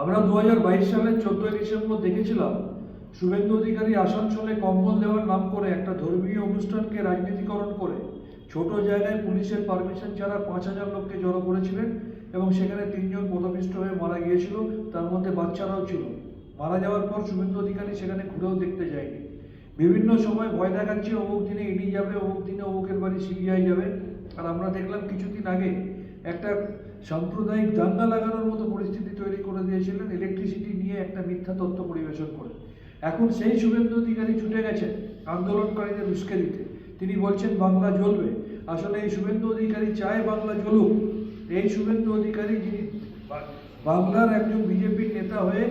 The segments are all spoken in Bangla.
আমরা দু হাজার বাইশ সালের চোদ্দই ডিসেম্বর দেখেছিলাম, শুভেন্দু অধিকারী আসানসোলে কম্বল দেওয়ার নাম করে একটা ধর্মীয় অনুষ্ঠানকে রাজনীতিকরণ করে ছোট জায়গায় পুলিশের পারমিশন ছাড়া পাঁচ হাজার লোককে জড়ো করেছিলেন এবং সেখানে তিনজন পদপিষ্ট হয়ে মারা গিয়েছিল, তার মধ্যে বাচ্চারাও ছিল। মারা যাওয়ার পর শুভেন্দু অধিকারী সেখানে ঘুরেও দেখতে যায়নি। বিভিন্ন সময় ভয় দেখাচ্ছে অমুক দিনে ইডি যাবে, অমুক দিনে অমুকের বাড়ি সিবিআই যাবে। আর আমরা দেখলাম কিছুদিন আগে একটা সাম্প্রদায়িক দাঙ্গা লাগানোর মতো পরিস্থিতি তৈরি করে দিয়েছিলেন ইলেকট্রিসিটি নিয়ে একটা মিথ্যা তথ্য পরিবেশন করে। এখন সেই শুভেন্দু অধিকারী ছুটে গেছেন আন্দোলনকারীদের উস্কে দিতে। তিনি বলছেন, বাংলা জ্বলবে। আসলে এই শুভেন্দু অধিকারী চায় বাংলা জ্বলুক। এই শুভেন্দু অধিকারী যিনি বাংলার একজন বিজেপির নেতা হয়ে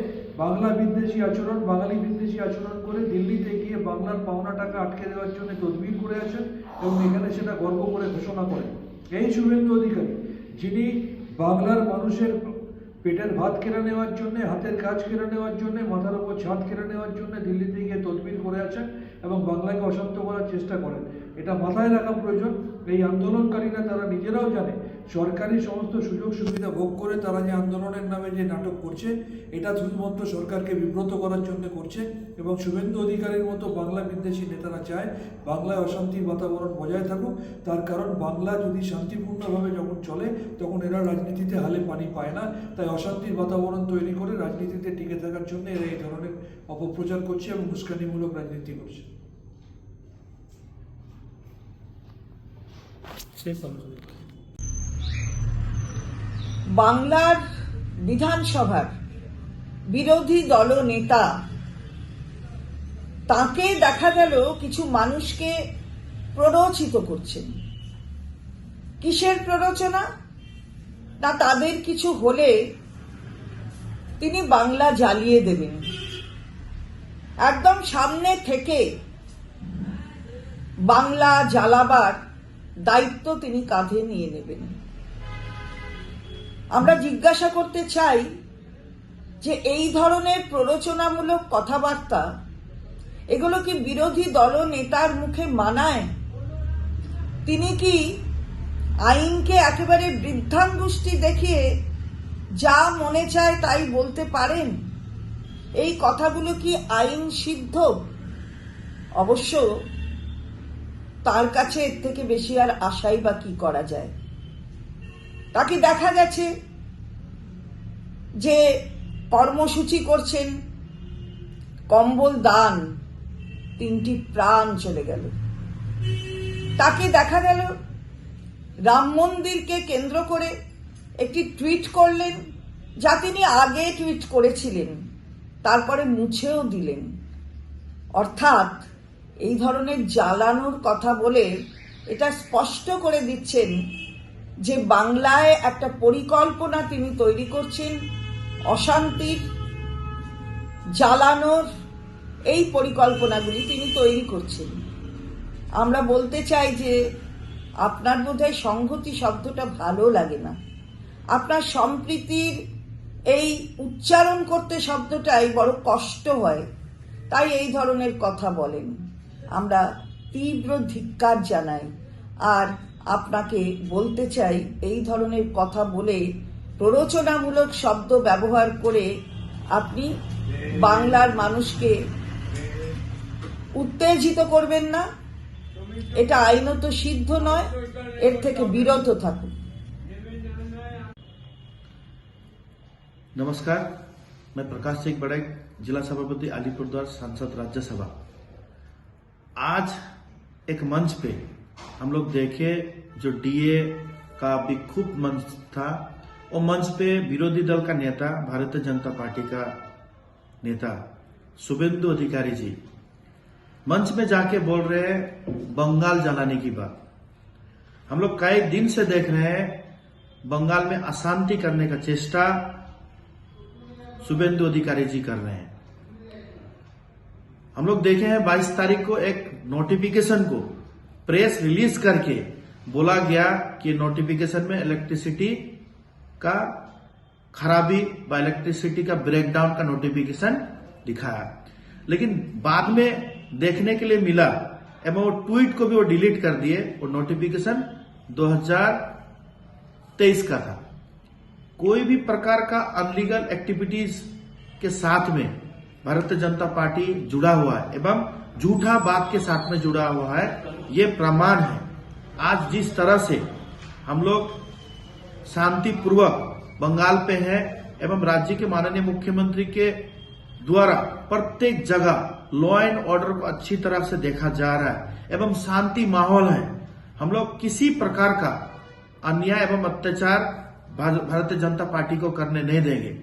বাংলা বিদ্বেষী আচরণ, বাঙালি বিদ্বেষী আচরণ করে দিল্লিতে গিয়ে বাংলার পাওনা টাকা আটকে দেওয়ার জন্য তদবির করে আসেন এবং এখানে সেটা গর্ব করে ঘোষণা করেন। এই শুভেন্দু অধিকারী, যিনি বাংলার মানুষের পেটের ভাত কেড়ে নেওয়ার জন্য, হাতের কাজ কেড়ে নেওয়ার জন্য, মাথার ওপর ছাদ কেড়ে নেওয়ার জন্য দিল্লিতে গিয়ে তদবির করে আছেন এবং বাংলাকে অশান্ত করার চেষ্টা করেন। এটা মাথায় রাখা প্রয়োজন। এই আন্দোলনকারীরা তারা নিজেরাও জানে সরকারি সমস্ত সুযোগ সুবিধা ভোগ করে তারা যে আন্দোলনের নামে যে নাটক করছে, এটা শুধুমাত্র সরকারকে বিব্রত করার জন্য করছে এবং শুভেন্দু অধিকারীর মতো বাংলা বিদ্বেষী নেতারা চায় বাংলায় অশান্তির বাতাবরণ বজায় থাকুক। তার কারণ, বাংলা যদি শান্তিপূর্ণভাবে যখন চলে, তখন এরা রাজনীতিতে হালে পানি পায় না। তাই অশান্তির বাতাবরণ তৈরি করে রাজনীতিতে টিকে থাকার জন্য এরা এই ধরনের অপপ্রচার করছে এবং উস্কানিমূলক রাজনীতি করছে। বাংলার বিধানসভার বিরোধী দল নেতা, তাকে দেখা গেল কিছু মানুষকে প্ররোচিত করছেন। কিসের প্ররোচনা? না, তাদের কিছু হলে তিনি বাংলা জ্বালিয়ে দেবেন। একদম সামনে থেকে বাংলা জ্বালাবার দায়িত্ব তিনি কাঁধে নিয়ে নেবেন। আমরা জিজ্ঞাসা করতে চাই যে এই ধরনের প্ররোচনামূলক কথাবার্তা, এগুলো কি বিরোধী দল নেতার মুখে মানায়? তিনি কি আইনকে একেবারে বৃদ্ধাঙ্গুষ্টি দেখিয়ে যা মনে চায় তাই বলতে পারেন? এই কথাগুলো কি আইন সিদ্ধ? অবশ্য তার কাছে এর থেকে বেশি আর আশাই বা কি করা যায়? তাকে দেখা গেছে? যে কর্মসূচি করছেন কম্বল দান, তিনটি প্রাণ চলে গেল। তাকে দেখা গেল? রাম মন্দিরকে কেন্দ্র করে একটি টুইট করলেন, যা তিনি আগে টুইট করেছিলেন, তারপরে মুছেও দিলেন। অর্থাৎ এই ধরনের জ্বালানোর কথা বলে এটা স্পষ্ট করে দিচ্ছেন যে বাংলায় একটা পরিকল্পনা তিনি তৈরি করছেন, অশান্তির, জ্বালানোর, এই পরিকল্পনাগুলি তিনি তৈরি করছেন। আমরা বলতে চাই যে আপনার বোধহয় সংহতি শব্দটা ভালো লাগে না। আপনার সম্প্রীতির এই উচ্চারণ করতে শব্দটাই বড় কষ্ট হয়, তাই এই ধরনের কথা বলেন। আমরা তীব্র ধিক্কার জানাই। আর আপনাকে বলতে চাই এই ধরনের কথা বলে প্ররোচনামূলক শব্দ ব্যবহার করে আপনি বাংলার মানুষকে উত্তেজিত করবেন না এটা আইনত সিদ্ধ নয় এর থেকে বিরত থাকুন नमस्कार मैं प्रकाश सिंह बड़ैक जिला सभापति अलीपुरद्वार सांसद राज्यसभा आज एक मंच पे हम लोग देखे जो डीए का भी खूब मंच था वो मंच पे विरोधी दल का नेता, भारतीय जनता पार्टी का नेता, शुभेंदु अधिकारी जी। मंच में जाके बोल रहे हैं, बंगाल जलाने की बात। हम लोग कई दिन से देख रहे हैं, बंगाल में अशांति करने का चेष्टा शुभेंदु अधिकारी जी कर रहे हैं। हम लोग देखे हैं 22 तारीख को एक नोटिफिकेशन को प्रेस रिलीज़ करके बोला गया कि नोटिफिकेशन में इलेक्ट्रिसिटी का खराबी व इलेक्ट्रिसिटी का ब्रेकडाउन का नोटिफिकेशन दिखाया। लेकिन बाद में देखने के लिए मिला एवं वो ट्वीट को भी वो डिलीट कर दिए, वो नोटिफिकेशन 2023 का था। कोई भी प्रकार का अनलीगल एक्टिविटीज़ के साथ में भारतीय जनता पार्टी जुड़ा हुआ है। एवं झूठा बात के साथ में जुड़ा हुआ है, ये प्रमाण है। आज जिस तरह से हम लोग शांतिपूर्वक बंगाल पे हैं एवं राज्य के माननीय मुख्यमंत्री के द्वारा प्रत्येक जगह लॉ एंड ऑर्डर को अच्छी तरह से देखा जा रहा है एवं शांति माहौल है, हम लोग किसी प्रकार का अन्याय एवं अत्याचार भारतीय जनता पार्टी को करने नहीं देंगे।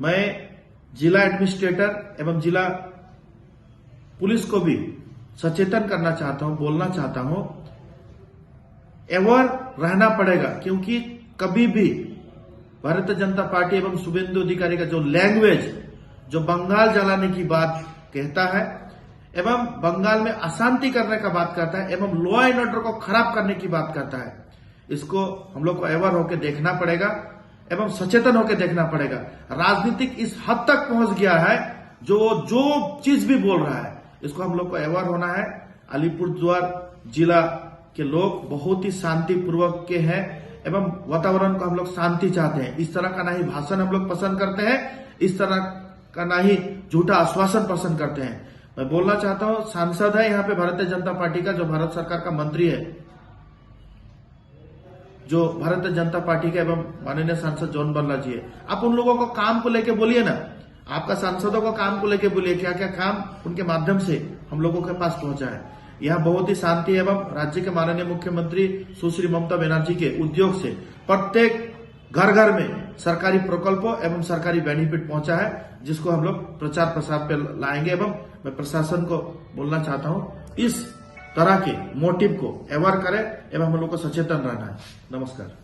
मैं जिला एडमिनिस्ट्रेटर एवं जिला पुलिस को भी सचेतन करना चाहता हूँ, बोलना चाहता हूँ। एवर रहना पड़ेगा, क्योंकि कभी भी भारतीय जनता पार्टी एवं शुभेंदु अधिकारी का जो लैंग्वेज जो बंगाल जलाने की बात कहता है, एवं बंगाल में अशांति करने का बात करता है, एवं लॉ एंड ऑर्डर को खराब करने की बात करता है, इसको हम लोग को एवर होकर देखना पड़ेगा, एवं सचेतन होकर देखना पड़ेगा। राजनीतिक इस हद तक पहुँच गया है, जो जो चीज़ भी बोल रहा है इसको हम लोग को एवर होना है। अलीपुरद्वार जिला के लोग बहुत ही शांतिपूर्वक के हैं एवं वातावरण को हम लोग शांति चाहते हैं। इस तरह का ना ही भाषण हम लोग पसंद करते हैं, इस तरह का ना ही झूठा आश्वासन पसंद करते हैं। मैं बोलना चाहता हूँ, सांसद है यहाँ पे भारतीय जनता पार्टी का, जो भारत सरकार का मंत्री है। जो भारतीय जनता पार्टी के एवं माननीय सांसद जॉन बल्ला जी है। आप उन लोगों को काम को लेके बोलिए ना। आपका सांसदों को काम को लेके बोलिए क्या क्या काम उनके माध्यम से हम लोगों के पास पहुँचा है। यहाँ बहुत ही शांति एवं राज्य के माननीय मुख्यमंत्री सुश्री ममता बनर्जी के उद्योग से प्रत्येक घर घर में सरकारी प्रकल्पों एवं सरकारी बेनिफिट पहुँचा है, जिसको हम लोग प्रचार प्रसार पे लाएँगे एवं मैं प्रशासन को बोलना चाहता हूँ, इस तरह के मोटिव को एवर करें एवं हम लोग को सचेतन रहना है। नमस्कार।